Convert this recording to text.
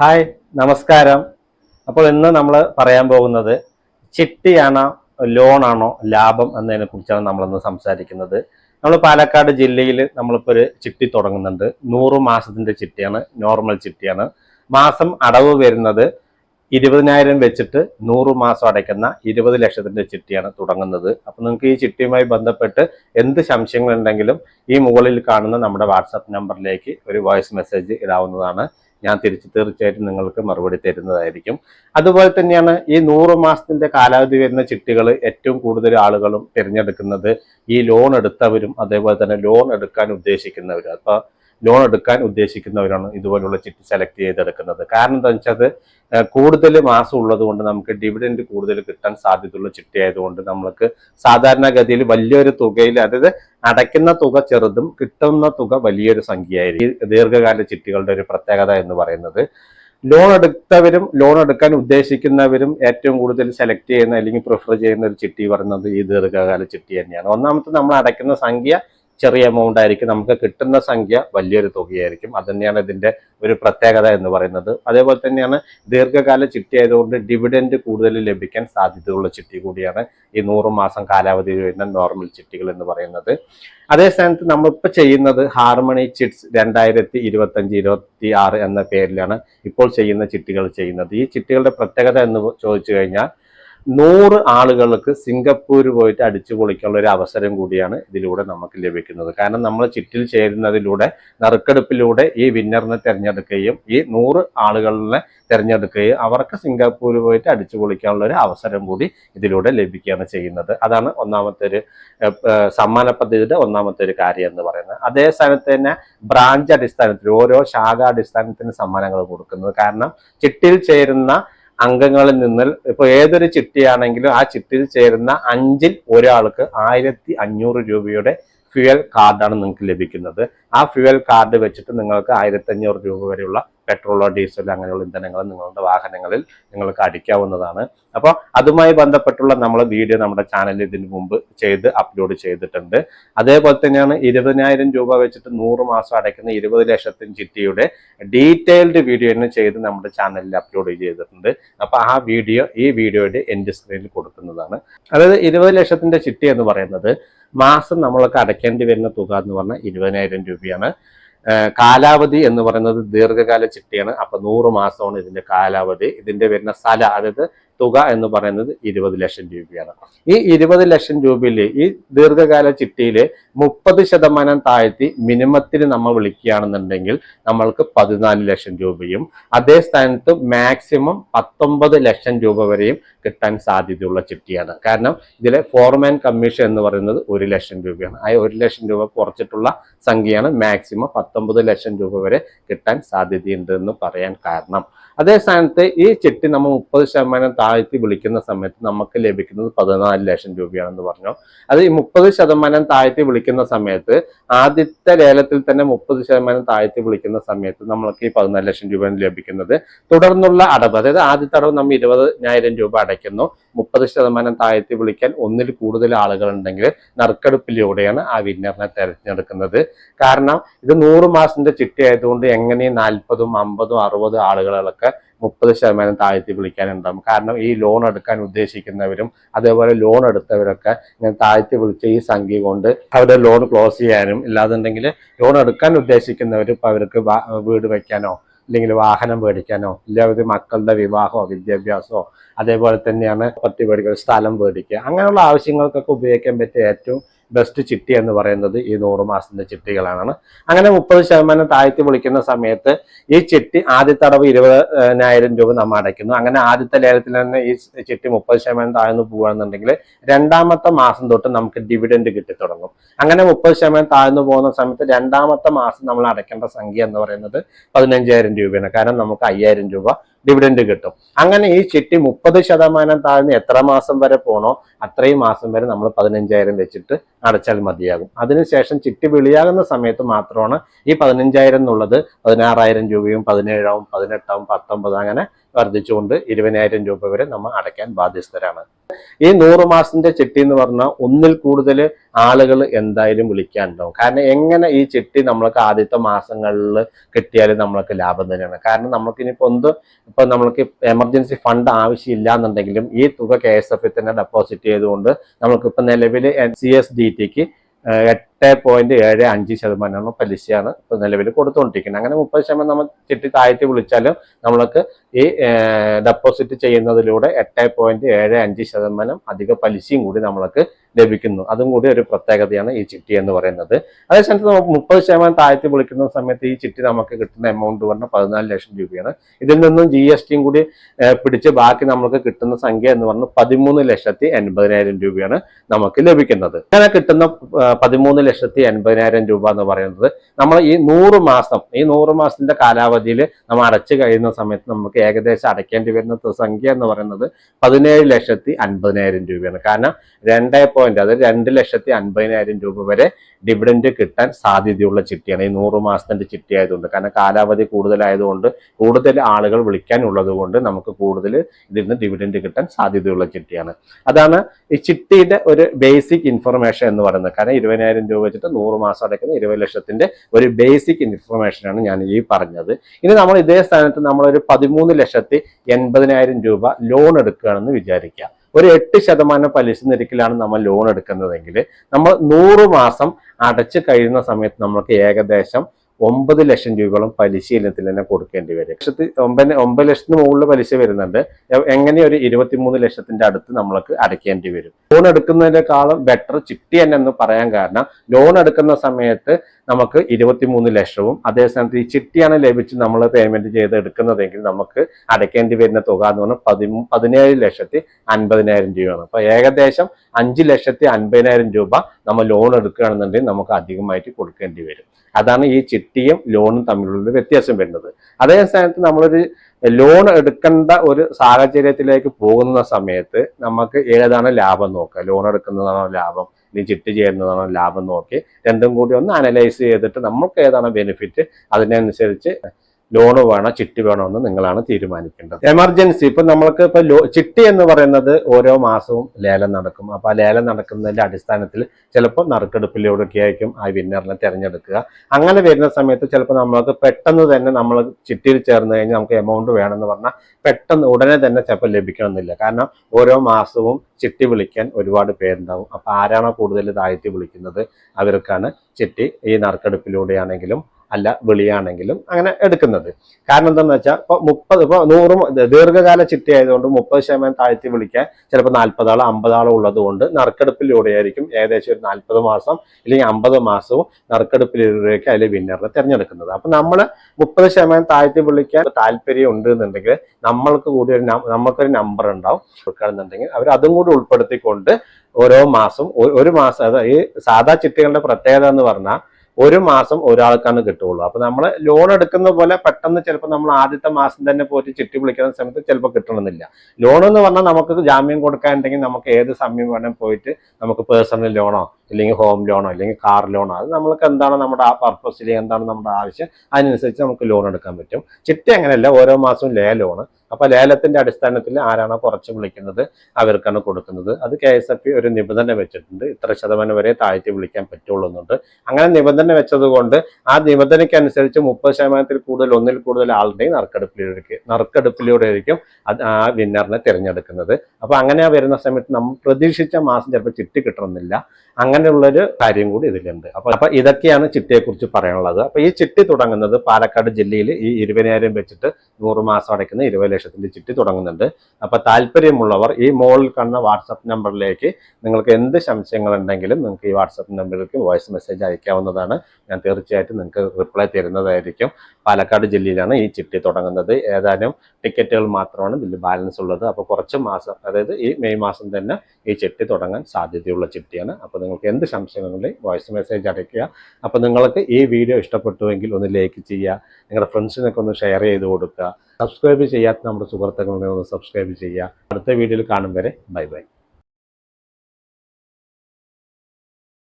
Hi നമസ്കാരം. അപ്പോൾ ഇന്ന് നമ്മൾ പറയാൻ പോകുന്നത് ചിട്ടിയാണോ ലോണാണോ ലാഭം എന്നതിനെ കുറിച്ചാണ് നമ്മളിന്ന് സംസാരിക്കുന്നത്. നമ്മൾ പാലക്കാട് ജില്ലയിൽ നമ്മളിപ്പോൾ ഒരു ചിട്ടി തുടങ്ങുന്നുണ്ട്. നൂറ് മാസത്തിന്റെ ചിട്ടിയാണ് നോർമൽ ചിട്ടിയാണ്. മാസം അടവ് വരുന്നത് ഇരുപതിനായിരം വെച്ചിട്ട് നൂറ് മാസം അടയ്ക്കുന്ന ഇരുപത് ലക്ഷത്തിന്റെ ചിട്ടിയാണ് തുടങ്ങുന്നത്. അപ്പോൾ നിങ്ങൾക്ക് ഈ ചിട്ടിയുമായി ബന്ധപ്പെട്ട് എന്ത് സംശയങ്ങളുണ്ടെങ്കിലും ഈ മുകളിൽ കാണുന്ന നമ്മുടെ വാട്സാപ്പ് നമ്പറിലേക്ക് ഒരു വോയിസ് മെസ്സേജ് ഇടാവുന്നതാണ്. ഞാൻ തിരിച്ച് തീർച്ചയായിട്ടും നിങ്ങൾക്ക് മറുപടി തരുന്നതായിരിക്കും. അതുപോലെ തന്നെയാണ് ഈ നൂറ് മാസത്തിന്റെ കാലാവധി വരുന്ന ചിട്ടികൾ ഏറ്റവും കൂടുതൽ ആളുകളും തിരഞ്ഞെടുക്കുന്നത് ഈ ലോൺ എടുത്തവരും അതേപോലെ തന്നെ ലോൺ എടുക്കാൻ ഉദ്ദേശിക്കുന്നവരും. അപ്പൊ ലോൺ എടുക്കാൻ ഉദ്ദേശിക്കുന്നവരാണ് ഇതുപോലുള്ള ചിട്ടി സെലക്ട് ചെയ്തെടുക്കുന്നത്. കാരണം എന്താ വെച്ചാൽ കൂടുതൽ മാസം ഉള്ളത് കൊണ്ട് നമുക്ക് ഡിവിഡൻഡ് കൂടുതൽ കിട്ടാൻ സാധ്യതയുള്ള ചിട്ടി ആയതുകൊണ്ട് നമ്മൾക്ക് സാധാരണഗതിയിൽ വലിയൊരു തുകയിൽ അതായത് അടയ്ക്കുന്ന തുക ചെറുതും കിട്ടുന്ന തുക വലിയൊരു സംഖ്യയായിരിക്കും ദീർഘകാല ചിട്ടികളുടെ ഒരു പ്രത്യേകത എന്ന് പറയുന്നത്. ലോൺ എടുത്തവരും ലോൺ എടുക്കാൻ ഉദ്ദേശിക്കുന്നവരും ഏറ്റവും കൂടുതൽ സെലക്ട് ചെയ്യുന്ന അല്ലെങ്കിൽ പ്രിഫർ ചെയ്യുന്ന ഒരു ചിട്ടി പറയുന്നത് ഈ ദീർഘകാല ചിട്ടി തന്നെയാണ്. ഒന്നാമത്തെ നമ്മൾ അടയ്ക്കുന്ന സംഖ്യ ചെറിയ എമൗണ്ട് ആയിരിക്കും. നമുക്ക് കിട്ടുന്ന സംഖ്യ വലിയൊരു തുകയായിരിക്കും. അത് തന്നെയാണ് ഇതിന്റെ ഒരു പ്രത്യേകത എന്ന് പറയുന്നത്. അതേപോലെ തന്നെയാണ് ദീർഘകാല ചിട്ടി ആയതുകൊണ്ട് ഡിവിഡൻഡ് കൂടുതൽ ലഭിക്കാൻ സാധ്യതയുള്ള ചിട്ടി കൂടിയാണ് ഈ നൂറ് മാസം കാലാവധി വരുന്ന നോർമൽ ചിട്ടികൾ എന്ന് പറയുന്നത്. അതേ സ്ഥാനത്ത് നമ്മളിപ്പോൾ ചെയ്യുന്നത് ഹാർമണി ചിറ്റ്സ് രണ്ടായിരത്തി ഇരുപത്തി അഞ്ച് ഇരുപത്തി ആറ് എന്ന പേരിലാണ് ഇപ്പോൾ ചെയ്യുന്ന ചിട്ടികൾ ചെയ്യുന്നത്. ഈ ചിട്ടികളുടെ പ്രത്യേകത എന്ന് ചോദിച്ചു കഴിഞ്ഞാൽ നൂറ് ആളുകൾക്ക് സിംഗപ്പൂർ പോയിട്ട് അടിച്ചു പൊളിക്കാനുള്ള ഒരു അവസരം കൂടിയാണ് ഇതിലൂടെ നമുക്ക് ലഭിക്കുന്നത്. കാരണം നമ്മൾ ചിറ്റിൽ ചേരുന്നതിലൂടെ നറുക്കെടുപ്പിലൂടെ ഈ വിന്നറിനെ തിരഞ്ഞെടുക്കുകയും ഈ നൂറ് ആളുകളിനെ തിരഞ്ഞെടുക്കുകയും അവർക്ക് സിംഗപ്പൂർ പോയിട്ട് അടിച്ചു പൊളിക്കാനുള്ള ഒരു അവസരം കൂടി ഇതിലൂടെ ലഭിക്കുകയാണ് ചെയ്യുന്നത്. അതാണ് ഒന്നാമത്തെ ഒരു സമ്മാന പദ്ധതിയുടെ ഒന്നാമത്തെ ഒരു കാര്യം എന്ന് പറയുന്നത്. അതേ സ്ഥാനത്ത് തന്നെ ബ്രാഞ്ച് അടിസ്ഥാനത്തിൽ ഓരോ ശാഖ അടിസ്ഥാനത്തിന് സമ്മാനങ്ങൾ കൊടുക്കുന്നത്. കാരണം ചിട്ടിൽ ചേരുന്ന അംഗങ്ങളിൽ നിന്ന് ഇപ്പൊ ഏതൊരു ചിട്ടിയാണെങ്കിലും ആ ചിട്ടിയിൽ ചേരുന്ന അഞ്ചിൽ ഒരാൾക്ക് ആയിരത്തി അഞ്ഞൂറ് രൂപയുടെ ഫ്യുവൽ കാർഡാണ് നിങ്ങൾക്ക് ലഭിക്കുന്നത്. ആ ഫ്യുവൽ കാർഡ് വെച്ചിട്ട് നിങ്ങൾക്ക് ആയിരത്തി അഞ്ഞൂറ് രൂപ വരെയുള്ള പെട്രോളോ ഡീസലോ അങ്ങനെയുള്ള ഇന്ധനങ്ങൾ നിങ്ങളുടെ വാഹനങ്ങളിൽ നിങ്ങൾക്ക് അടിക്കാവുന്നതാണ്. അപ്പോൾ അതുമായി ബന്ധപ്പെട്ടുള്ള നമ്മൾ വീഡിയോ നമ്മുടെ ചാനലിൽ ഇതിന് മുമ്പ് ചെയ്ത് അപ്ലോഡ് ചെയ്തിട്ടുണ്ട്. അതേപോലെ തന്നെയാണ് ഇരുപതിനായിരം രൂപ വെച്ചിട്ട് നൂറ് മാസം അടയ്ക്കുന്ന ഇരുപത് ലക്ഷത്തിന് ചിറ്റിയുടെ ഡീറ്റെയിൽഡ് വീഡിയോ തന്നെ ചെയ്ത് നമ്മുടെ ചാനലിൽ അപ്ലോഡ് ചെയ്തിട്ടുണ്ട്. അപ്പോൾ ആ വീഡിയോ ഈ വീഡിയോയുടെ എൻഡ് സ്ക്രീനിൽ കൊടുക്കുന്നതാണ്. അതായത് ഇരുപത് ലക്ഷത്തിന്റെ ചിട്ടി എന്ന് പറയുന്നത് മാസം നമ്മൾക്ക് അടയ്ക്കേണ്ടി വരുന്ന തുക എന്ന് പറഞ്ഞാൽ ഇരുപതിനായിരം രൂപയാണ്. കാലാവധി എന്ന് പറയുന്നത് ദീർഘകാല ചിട്ടിയാണ്. അപ്പൊ നൂറ് മാസമാണ് ഇതിന്റെ കാലാവധി. ഇതിന്റെ വരുന്ന സ്ഥല അതായത് തുക എന്ന് പറയുന്നത് ഇരുപത് ലക്ഷം രൂപയാണ്. ഈ ഇരുപത് ലക്ഷം രൂപയിൽ ഈ ദീർഘകാല ചിട്ടിയിൽ മുപ്പത് ശതമാനം താഴ്ത്തി മിനിമത്തിന് നമ്മൾ വിളിക്കുകയാണെന്നുണ്ടെങ്കിൽ നമ്മൾക്ക് പതിനാല് ലക്ഷം രൂപയും അതേ സ്ഥാനത്ത് മാക്സിമം പത്തൊമ്പത് ലക്ഷം രൂപ വരെയും കിട്ടാൻ സാധ്യതയുള്ള ചിട്ടിയാണ്. കാരണം ഇതിലെ ഫോർമാൻ കമ്മീഷൻ എന്ന് പറയുന്നത് ഒരു ലക്ഷം രൂപയാണ്. ആ ഒരു ലക്ഷം രൂപ കുറച്ചിട്ടുള്ള സംഖ്യയാണ് മാക്സിമം പത്തൊമ്പത് ലക്ഷം രൂപ വരെ കിട്ടാൻ സാധ്യതയുണ്ട് എന്ന് പറയാൻ കാരണം. അതേ സ്ഥാനത്ത് ഈ ചിട്ടി നമ്മൾ മുപ്പത് ശതമാനം താഴ്ത്തി വിളിക്കുന്ന സമയത്ത് നമുക്ക് ലഭിക്കുന്നത് പതിനാല് ലക്ഷം രൂപയാണെന്ന് പറഞ്ഞു. അത് ഈ മുപ്പത് ശതമാനം താഴ്ത്തി വിളിക്കുന്ന സമയത്ത് ആദ്യത്തെ ലേലത്തിൽ തന്നെ മുപ്പത് ശതമാനം താഴ്ത്തി വിളിക്കുന്ന സമയത്ത് നമ്മൾക്ക് ഈ പതിനാല് ലക്ഷം രൂപയാണ് ലഭിക്കുന്നത്. തുടർന്നുള്ള അടവ് അതായത് ആദ്യത്തെ അടവ് നമ്മൾ ഇരുപതിനായിരം രൂപ അടയ്ക്കുന്നു. മുപ്പത് ശതമാനം താഴ്ത്തി വിളിക്കാൻ ഒന്നിൽ കൂടുതൽ ആളുകൾ ഉണ്ടെങ്കിൽ നറുക്കെടുപ്പിലൂടെയാണ് ആ വിന്നറിനെ തെരഞ്ഞെടുക്കുന്നത്. കാരണം ഇത് നൂറ് മാസത്തിന്റെ ചിട്ടി ആയതുകൊണ്ട് എങ്ങനെയും നാൽപ്പതും അമ്പതും അറുപതും ആളുകളൊക്കെ മുപ്പത് ശതമാനം താഴ്ത്തി വിളിക്കാനുണ്ടാവും കാരണം ഈ ലോൺ എടുക്കാൻ ഉദ്ദേശിക്കുന്നവരും അതേപോലെ ലോൺ എടുത്തവരൊക്കെ ഇങ്ങനെ താഴ്ത്തി വിളിച്ച ഈ സംഖ്യ കൊണ്ട് അവരുടെ ലോൺ ക്ലോസ് ചെയ്യാനും ഇല്ലാതുണ്ടെങ്കിൽ ലോൺ എടുക്കാൻ ഉദ്ദേശിക്കുന്നവർ ഇപ്പൊ അവർക്ക് വീട് വെക്കാനോ അല്ലെങ്കിൽ വാഹനം മേടിക്കാനോ അല്ലെങ്കിൽ മക്കളുടെ വിവാഹമോ വിദ്യാഭ്യാസമോ അതേപോലെ തന്നെയാണ് പത്തി മേടിക്കുക സ്ഥലം മേടിക്കുക അങ്ങനെയുള്ള ആവശ്യങ്ങൾക്കൊക്കെ ഉപയോഗിക്കാൻ പറ്റിയ ഏറ്റവും ബെസ്റ്റ് ചിട്ടി എന്ന് പറയുന്നത് ഈ നൂറ് മാസത്തിന്റെ ചിട്ടികളാണ്. അങ്ങനെ മുപ്പത് ശതമാനം താഴ്ത്തി വിളിക്കുന്ന സമയത്ത് ഈ ചിട്ടി ആദ്യത്തെ അടവ് ഇരുപതിനായിരം രൂപ നമ്മൾ അടയ്ക്കുന്നു. അങ്ങനെ ആദ്യത്തെ ലേലത്തിൽ തന്നെ ഈ ചിട്ടി മുപ്പത് ശതമാനം താഴ്ന്നു പോകുകയാണെന്നുണ്ടെങ്കിൽ രണ്ടാമത്തെ മാസം തൊട്ട് നമുക്ക് ഡിവിഡൻഡ് കിട്ടി തുടങ്ങും അങ്ങനെ മുപ്പത് ശതമാനം താഴ്ന്നു പോകുന്ന സമയത്ത് രണ്ടാമത്തെ മാസം നമ്മൾ അടയ്ക്കേണ്ട സംഖ്യ എന്ന് പറയുന്നത് പതിനഞ്ചായിരം രൂപയാണ്. കാരണം നമുക്ക് അയ്യായിരം രൂപ ഡിവിഡൻഡ് കിട്ടും. അങ്ങനെ ഈ ചിട്ടി മുപ്പത് ശതമാനം താഴ്ന്ന് എത്ര മാസം വരെ പോണോ അത്രയും മാസം വരെ നമ്മൾ പതിനഞ്ചായിരം വെച്ചിട്ട് അടച്ചാൽ മതിയാകും. അതിനുശേഷം ചിട്ടി വെളിയാകുന്ന സമയത്ത് മാത്രമാണ് ഈ പതിനഞ്ചായിരം എന്നുള്ളത് പതിനാറായിരം രൂപയും പതിനേഴാവും പതിനെട്ടാവും പത്തൊമ്പത് അങ്ങനെ വർദ്ധിച്ചുകൊണ്ട് ഇരുപതിനായിരം രൂപ വരെ നമ്മൾ അടയ്ക്കാൻ ബാധ്യസ്ഥരാണ്. ഈ നൂറ് മാസത്തിന്റെ ചിട്ടി എന്ന് പറഞ്ഞാൽ ഒന്നിൽ കൂടുതൽ ആളുകൾ എന്തായാലും വിളിക്കാനുണ്ടാവും. കാരണം എങ്ങനെ ഈ ചിട്ടി നമ്മൾക്ക് ആദ്യത്തെ മാസങ്ങളിൽ കിട്ടിയാലും നമ്മൾക്ക് ലാഭം തന്നെയാണ്. കാരണം നമുക്ക് ഇനിയിപ്പോൾ എന്ത് ഇപ്പൊ നമ്മൾക്ക് എമർജൻസി ഫണ്ട് ആവശ്യമില്ല എന്നുണ്ടെങ്കിലും ഈ തുക കെ എസ് എഫ് തന്നെ ഡെപ്പോസിറ്റ് ചെയ്തുകൊണ്ട് നമുക്ക് ഇപ്പൊ നിലവിൽ സി എസ് ഡി ടിക്ക് എട്ട് പോയിന്റ് ഏഴ് അഞ്ച് ശതമാനമാണ് പലിശയാണ് ഇപ്പൊ നിലവിൽ കൊടുത്തുകൊണ്ടിരിക്കുന്നത്. അങ്ങനെ മുപ്പത് ശതമാനം നമ്മൾ ചിട്ടി താഴ്ത്തി വിളിച്ചാലും നമ്മൾക്ക് ഈ ഡെപ്പോസിറ്റ് ചെയ്യുന്നതിലൂടെ എട്ട് പോയിന്റ് ഏഴ് അഞ്ച് ശതമാനം അധിക പലിശയും കൂടി നമ്മൾക്ക് ലഭിക്കുന്നു. അതും കൂടി ഒരു പ്രത്യേകതയാണ് ഈ ചിട്ടി എന്ന് പറയുന്നത്. അതേസമയത്ത് നമുക്ക് മുപ്പത് ശതമാനം താഴ്ത്തി വിളിക്കുന്ന സമയത്ത് ഈ ചിട്ടി നമുക്ക് കിട്ടുന്ന എമൗണ്ട് പറഞ്ഞാൽ പതിനാല് ലക്ഷം രൂപയാണ്. ഇതിൽ നിന്നും ജി എസ് ടിയും കൂടി പിടിച്ച് ബാക്കി നമുക്ക് കിട്ടുന്ന സംഖ്യ എന്ന് പറഞ്ഞാൽ പതിമൂന്ന് ലക്ഷത്തി എൺപതിനായിരം രൂപയാണ് നമുക്ക് ലഭിക്കുന്നത്. അങ്ങനെ കിട്ടുന്ന പതിമൂന്ന് ലക്ഷത്തി എൺപതിനായിരം രൂപ എന്ന് പറയുന്നത് നമ്മൾ ഈ നൂറ് മാസം ഈ നൂറ് മാസത്തിന്റെ കാലാവധിയിൽ നമ്മൾ അടച്ചു കഴിയുന്ന സമയത്ത് നമുക്ക് ഏകദേശം അടയ്ക്കേണ്ടി വരുന്ന സംഖ്യ എന്ന് പറയുന്നത് പതിനേഴ് ലക്ഷത്തി അൻപതിനായിരം രൂപയാണ്. കാരണം രണ്ടേ പോയിന്റ് അതായത് രണ്ട് ലക്ഷത്തി അൻപതിനായിരം രൂപ വരെ ഡിവിഡൻഡ് കിട്ടാൻ സാധ്യതയുള്ള ചിട്ടിയാണ്. ഈ നൂറ് മാസത്തിന്റെ ചിട്ടി ആയതുകൊണ്ട്. കാരണം കാലാവധി കൂടുതലായതുകൊണ്ട് കൂടുതൽ ആളുകൾ വിളിക്കാനുള്ളത് കൊണ്ട് നമുക്ക് കൂടുതൽ ഇതിൽ നിന്ന് ഡിവിഡൻഡ് കിട്ടാൻ സാധ്യതയുള്ള ചിട്ടിയാണ്. അതാണ് ഈ ചിട്ടിയുടെ ഒരു ബേസിക് ഇൻഫർമേഷൻ എന്ന് പറയുന്നത്. കാരണം ഇരുപതിനായിരം രൂപ വെച്ചിട്ട് നൂറ് മാസം അടയ്ക്കുന്ന ഇരുപത് ലക്ഷത്തിന്റെ ഒരു ബേസിക് ഇൻഫർമേഷനാണ് ഞാൻ ഈ പറഞ്ഞത്. ഇനി നമ്മൾ ഇതേ സ്ഥാനത്ത് നമ്മളൊരു പതിമൂന്ന് ലക്ഷത്തി എൺപതിനായിരം രൂപ ലോൺ എടുക്കുകയാണെന്ന് വിചാരിക്കുക. ഒരു എട്ട് ശതമാനം പലിശ നിരക്കിലാണ് നമ്മൾ ലോൺ എടുക്കുന്നതെങ്കിൽ നമ്മൾ നൂറ് മാസം അടച്ചു കഴിയുന്ന സമയത്ത് നമ്മൾക്ക് ഏകദേശം ഒമ്പത് ലക്ഷം രൂപയോളം പലിശ ഇനത്തിൽ തന്നെ കൊടുക്കേണ്ടി വരും. ലക്ഷത്തി ഒമ്പത് ഒമ്പത് ലക്ഷത്തിന് മുകളിൽ പലിശ വരുന്നുണ്ട്. എങ്ങനെ ഒരു ഇരുപത്തിമൂന്ന് ലക്ഷത്തിന്റെ അടുത്ത് നമ്മൾക്ക് അടയ്ക്കേണ്ടി വരും? ലോൺ എടുക്കുന്നതിനേക്കാളും ബെറ്റർ ചിട്ടി തന്നെ എന്ന് പറയാൻ കാരണം ലോൺ എടുക്കുന്ന സമയത്ത് നമുക്ക് ഇരുപത്തിമൂന്ന് ലക്ഷവും അതേ അതേസമയത്ത് ഈ ചിട്ടിയാണ് ലഭിച്ച് നമ്മൾ പേയ്മെന്റ് ചെയ്ത് എടുക്കുന്നതെങ്കിൽ നമുക്ക് അടയ്ക്കേണ്ടി വരുന്ന തുക എന്ന് പറഞ്ഞാൽ പതി പതിനേഴ് ലക്ഷത്തി അൻപതിനായിരം രൂപയാണ്. അപ്പൊ ഏകദേശം അഞ്ച് ലക്ഷത്തി അൻപതിനായിരം രൂപ നമ്മൾ ലോൺ എടുക്കുകയാണെന്നുണ്ടെങ്കിൽ നമുക്ക് അധികമായിട്ട് കൊടുക്കേണ്ടി വരും. അതാണ് ഈ ചിട്ടിയും ലോണും തമ്മിലുള്ള വ്യത്യാസം വരുന്നത്. അതേ സ്ഥാനത്ത് നമ്മളൊരു ലോൺ എടുക്കേണ്ട ഒരു സാഹചര്യത്തിലേക്ക് പോകുന്ന സമയത്ത് നമുക്ക് ഏതാണ് ലാഭം നോക്കുക? ലോൺ എടുക്കുന്നതാണോ ലാഭം ഇനി ചിട്ട് ചെയ്യുന്നതാണോ ലാഭം നോക്കി രണ്ടും കൂടി ഒന്ന് അനലൈസ് ചെയ്തിട്ട് നമുക്ക് ഏതാണ് ബെനിഫിറ്റ് അതിനനുസരിച്ച് ലോൺ വേണോ ചിട്ടി വേണോ എന്ന് നിങ്ങളാണ് തീരുമാനിക്കേണ്ടത്. എമർജൻസി ഇപ്പൊ നമ്മൾക്ക് ഇപ്പൊ ലോ ചിട്ടി എന്ന് പറയുന്നത് ഓരോ മാസവും ലേലം നടക്കും. അപ്പൊ ആ ലേലം നടക്കുന്നതിന്റെ അടിസ്ഥാനത്തിൽ ചിലപ്പോൾ നറുക്കെടുപ്പിലൂടെയൊക്കെ ആയിരിക്കും ആ വിന്നറിനെ തിരഞ്ഞെടുക്കുക. അങ്ങനെ വരുന്ന സമയത്ത് ചിലപ്പോൾ നമ്മൾക്ക് പെട്ടെന്ന് തന്നെ നമ്മൾ ചിട്ടിയിൽ ചേർന്ന് കഴിഞ്ഞാൽ നമുക്ക് എമൗണ്ട് വേണമെന്ന് പറഞ്ഞാൽ പെട്ടെന്ന് ഉടനെ തന്നെ ചിലപ്പോൾ ലഭിക്കണമെന്നില്ല. കാരണം ഓരോ മാസവും ചിട്ടി വിളിക്കാൻ ഒരുപാട് പേരുണ്ടാവും. അപ്പൊ ആരാണോ കൂടുതൽ താഴ്ത്തി വിളിക്കുന്നത് അവർക്കാണ് ചിട്ടി ഈ നറുക്കെടുപ്പിലൂടെയാണെങ്കിലും അല്ല വിളിയാണെങ്കിലും അങ്ങനെ എടുക്കുന്നത്. കാരണം എന്താണെന്ന് വെച്ചാൽ ഇപ്പൊ മുപ്പത് ഇപ്പൊ നൂറും ദീർഘകാല ചിട്ടി ആയതുകൊണ്ട് മുപ്പത് ശതമാനം താഴ്ത്തി വിളിക്കാൻ ചിലപ്പോൾ നാൽപ്പതാളോ അമ്പതാളോ ഉള്ളത് കൊണ്ട് നറുക്കെടുപ്പിലൂടെയായിരിക്കും ഏകദേശം ഒരു നാൽപ്പത് മാസം അല്ലെങ്കിൽ അമ്പത് മാസവും നറുക്കെടുപ്പിലൂടെയൊക്കെ അതിൽ വിന്നറിനെ തിരഞ്ഞെടുക്കുന്നത്. അപ്പൊ നമ്മൾ മുപ്പത് ശതമാനം താഴ്ത്തി വിളിക്കാൻ താല്പര്യം ഉണ്ട് എന്നുണ്ടെങ്കിൽ നമ്മൾക്ക് കൂടി ഒരു നമുക്കൊരു നമ്പർ ഉണ്ടാവും കൊടുക്കുകയാണെന്നുണ്ടെങ്കിൽ അവർ അതും കൂടി ഉൾപ്പെടുത്തിക്കൊണ്ട് ഓരോ മാസം ഒരു മാസം അതായത് ഈ സാധാ ചിട്ടികളുടെ പ്രത്യേകത എന്ന് പറഞ്ഞാൽ ഒരു മാസം ഒരാൾക്കാണ് കിട്ടുള്ളൂ അപ്പൊ നമ്മൾ ലോൺ എടുക്കുന്ന പോലെ പെട്ടെന്ന് ചിലപ്പോൾ നമ്മൾ ആദ്യത്തെ മാസം തന്നെ പോയിട്ട് ചിട്ടി വിളിക്കുന്ന സമയത്ത് ചിലപ്പോൾ കിട്ടണമെന്നില്ല. ലോൺ എന്ന് പറഞ്ഞാൽ നമുക്ക് ജാമ്യം കൊടുക്കാനുണ്ടെങ്കിൽ നമുക്ക് ഏത് സമയം വേണമെങ്കിൽ പോയിട്ട് നമുക്ക് പേഴ്സണൽ ലോണോ അല്ലെങ്കിൽ ഹോം ലോണോ അല്ലെങ്കിൽ കാർ ലോണോ അത് നമ്മൾക്ക് എന്താണ് നമ്മുടെ ആ പർപ്പസിൽ എന്താണ് നമ്മുടെ ആവശ്യം അതിനനുസരിച്ച് നമുക്ക് ലോൺ എടുക്കാൻ പറ്റും. ചിട്ടി അങ്ങനെയല്ല ഓരോ മാസവും ലേലമാണ് അപ്പോൾ ലേലത്തിന്റെ അടിസ്ഥാനത്തിൽ ആരാണോ കുറച്ച് വിളിക്കുന്നത് അവർക്കാണ് കൊടുക്കുന്നത്. അത് കെ എസ് എഫ് ഒരു നിബന്ധന വെച്ചിട്ടുണ്ട്. ഇത്ര ശതമാനം വരെ താഴ്ത്തി വിളിക്കാൻ പറ്റുള്ളൂ എന്നുണ്ട്. അങ്ങനെ നിബന്ധന വെച്ചതുകൊണ്ട് ആ നിബന്ധനയ്ക്ക് അനുസരിച്ച് മുപ്പത് ശതമാനത്തിൽ കൂടുതൽ ഒന്നിൽ കൂടുതൽ ആളുടെയും നറുക്കെടുപ്പിലൂടെ നറുക്കെടുപ്പിലൂടെ ആയിരിക്കും അത് ആ വിന്നറിനെ തിരഞ്ഞെടുക്കുന്നത്. അപ്പോൾ അങ്ങനെ വരുന്ന സമയത്ത് നമ്മൾ പ്രതീക്ഷിച്ച മാസം ചിലപ്പോൾ ചിട്ടി കിട്ടണമെന്നില്ല. അങ്ങനെയുള്ളൊരു കാര്യം കൂടി ഇതിലുണ്ട്. അപ്പൊ അപ്പൊ ഇതൊക്കെയാണ് ചിട്ടിയെ കുറിച്ച് പറയാനുള്ളത്. അപ്പൊ ഈ ചിട്ടി തുടങ്ങുന്നത് പാലക്കാട് ജില്ലയിൽ ഈ ഇരുപതിനായിരം വെച്ചിട്ട് നൂറ് മാസം അടയ്ക്കുന്ന ഇരുപത് ലക്ഷത്തിന്റെ ചിട്ടി തുടങ്ങുന്നുണ്ട്. അപ്പൊ താല്പര്യമുള്ളവർ ഈ മുകളിൽ കാണുന്ന വാട്സപ്പ് നമ്പറിലേക്ക് നിങ്ങൾക്ക് എന്ത് സംശയങ്ങൾ ഉണ്ടെങ്കിലും നിങ്ങൾക്ക് ഈ വാട്സപ്പ് നമ്പറിലേക്ക് വോയിസ് മെസ്സേജ് അയക്കാവുന്നതാണ്. ഞാൻ തീർച്ചയായിട്ടും നിങ്ങൾക്ക് റിപ്ലൈ തരുന്നതായിരിക്കും. പാലക്കാട് ജില്ലയിലാണ് ഈ ചിട്ടി തുടങ്ങുന്നത്. ഏതാനും ടിക്കറ്റുകൾ മാത്രമാണ് ഇതിൽ ബാലൻസ് ഉള്ളത്. അപ്പോൾ കുറച്ച് മാസം അതായത് ഈ മെയ് മാസം തന്നെ ഈ ചിട്ടി തുടങ്ങാൻ സാധ്യതയുള്ള ചിട്ടിയാണ്. അപ്പോൾ നിങ്ങൾക്ക് എന്ത് സംശയങ്ങളുണ്ടെങ്കിൽ വോയിസ് മെസ്സേജ് അടയ്ക്കുക. അപ്പോൾ നിങ്ങൾക്ക് ഈ വീഡിയോ ഇഷ്ടപ്പെട്ടുവെങ്കിൽ ഒന്ന് ലൈക്ക് ചെയ്യുക. നിങ്ങളുടെ ഫ്രണ്ട്സിനൊക്കെ ഒന്ന് ഷെയർ ചെയ്ത് കൊടുക്കുക. സബ്സ്ക്രൈബ് ചെയ്യാത്ത നമ്മുടെ സുഹൃത്തുക്കളെ ഒന്ന് സബ്സ്ക്രൈബ് ചെയ്യുക. അടുത്ത വീഡിയോയിൽ കാണും വരെ. Bye bye